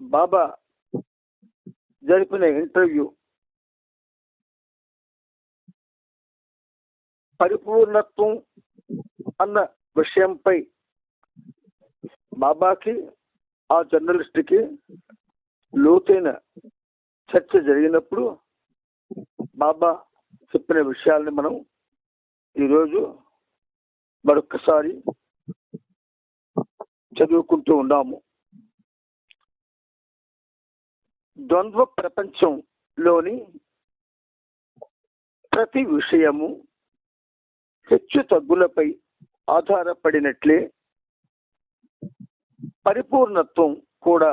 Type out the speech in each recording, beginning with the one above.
బాబా జరిపిన ఇంటర్వ్యూ పరిపూర్ణత్వం అన్న విషయంపై బాబాకి ఆ జర్నలిస్ట్కి లోతైన చర్చ జరిగినప్పుడు బాబా చెప్పిన విషయాల్ని మనం ఈరోజు మరొక్కసారి చదువుకుంటూ ఉన్నాము. ద్వంద్వ ప్రపంచంలోని ప్రతి విషయము హెచ్చు తగ్గులపై ఆధారపడినట్లే పరిపూర్ణత్వం కూడా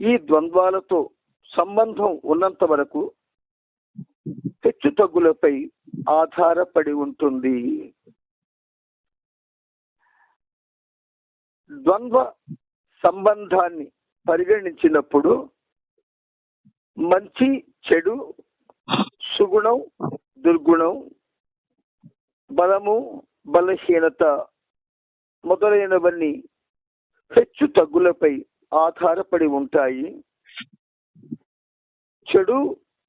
ఈ ద్వంద్వాలతో సంబంధం ఉన్నంత వరకు హెచ్చు తగ్గులపై ఆధారపడి ఉంటుంది. ద్వంద్వ సంబంధాన్ని పరిగణించినప్పుడు మంచి చెడు సుగుణం దుర్గుణం బలము బలహీనత మొదలైనవన్నీ హెచ్చు తగ్గులపై ఆధారపడి ఉంటాయి. చెడు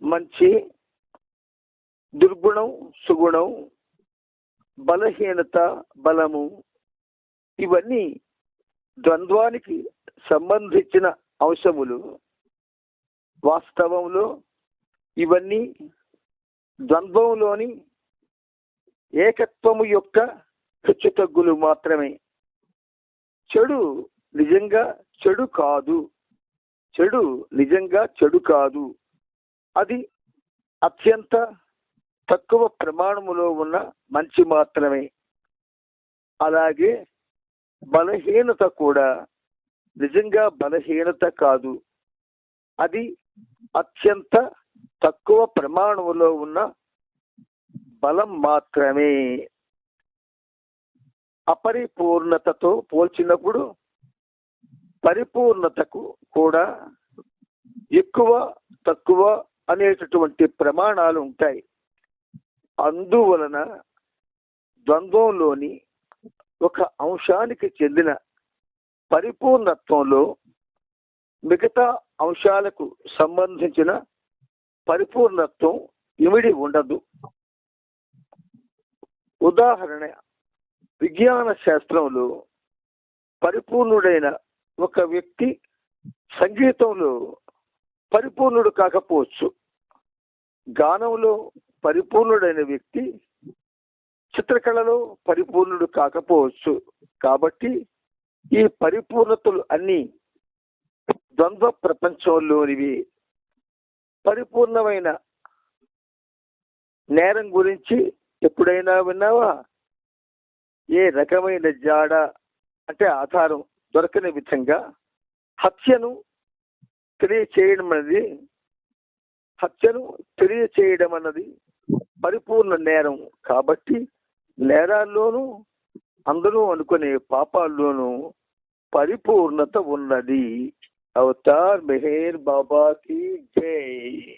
మంచి దుర్గుణం సుగుణం బలహీనత బలము ఇవన్నీ ద్వంద్వానికి సంబంధించిన అంశములు వాస్తవంలో ఇవన్నీ ద్వంద్వంలోని ఏకత్వము యొక్క హెచ్చుతగ్గులు మాత్రమే. చెడు నిజంగా చెడు కాదు. చెడు నిజంగా చెడు కాదు. అది అత్యంత తక్కువ ప్రమాణములో ఉన్న మంచి మాత్రమే. అలాగే బలహీనత కూడా నిజంగా బలహీనత కాదు. అది అత్యంత తక్కువ ప్రమాణంలో ఉన్న బలం మాత్రమే. అపరిపూర్ణతతో పోల్చినప్పుడు పరిపూర్ణతకు కూడా ఎక్కువ తక్కువ అనేటటువంటి ప్రమాణాలు ఉంటాయి. అందువలన ద్వంద్వంలోని ఒక అంశానికి చెందిన పరిపూర్ణత్వంలో మిగతా అంశాలకు సంబంధించిన పరిపూర్ణత్వం ఇమిడి ఉండదు. ఉదాహరణ విజ్ఞాన శాస్త్రంలో పరిపూర్ణుడైన ఒక వ్యక్తి సంగీతంలో పరిపూర్ణుడు కాకపోవచ్చు. గానంలో పరిపూర్ణుడైన వ్యక్తి చిత్రకళలో పరిపూర్ణుడు కాకపోవచ్చు. కాబట్టి ఈ పరిపూర్ణతలు అన్ని ద్వంద్వ ప్రపంచంలోనివి. పరిపూర్ణమైన నేరం గురించి ఎప్పుడైనా విన్నావా? ఏ రకమైన జాడ అంటే ఆధారం దొరకని విధంగా హత్యను తెలియచేయడం అనేది హత్యను తెలియచేయడం అన్నది పరిపూర్ణ నేరం. కాబట్టి నేరాల్లోనూ అందరూ అనుకునే పాపాల్లోనూ పరిపూర్ణత ఉన్నది. అవతార్ మెహేర్ బాబాకి జై.